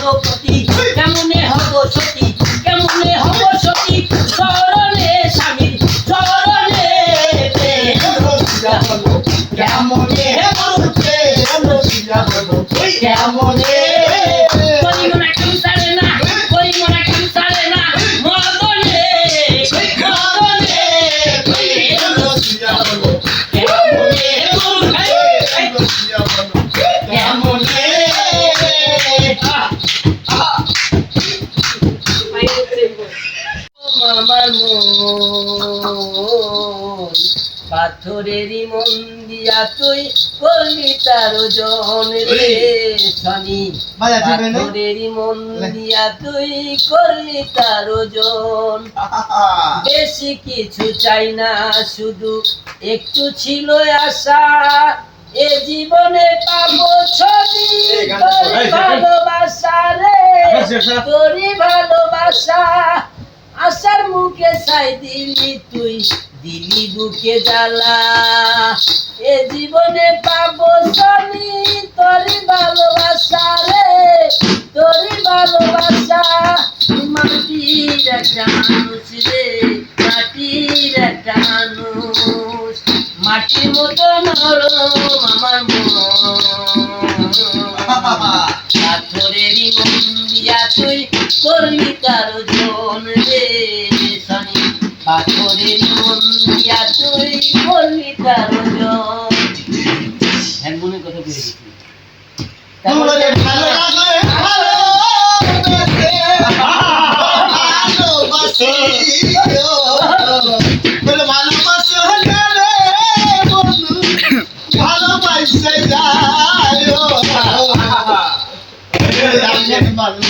সরস্বতী কেমনে হব সতী? কেমনে হব সতী? চরণে স্বামীর চরণে কেমনে কেমনে আমার মন। পাথরেরই মন দিয়া তুই করলি তার জন রে শনি পাথরেরই মন দিয়া তুই করলি তার জন। বেশি কিছু চাই না শুধু একটু ছিল আশা। এ জীবনে পাবো ছবি তোর। ভালোবাসা রে তোরই ভালোবাসা। আশার মুখে সাই দিলি তুই দিলি বুকে জ্বালা। এ জীবনে পাবো স্বামী তোরই ভালোবাসা রে তোরই ভালোবাসা। মাটির একটা মানুষ রে মাটির একটা মানুষ। মাটির মতো নরম আমার মন। পাথরেরই মন দিয়া তুই করলি তার জন রে শনি পাথরেরই মন দিয়া তুই করলি তার জন। হ্যাঁ কথা কয়ে দিচ্ছি। তোমারে ভালো লাগলে ভালো ভালোবাসি বলে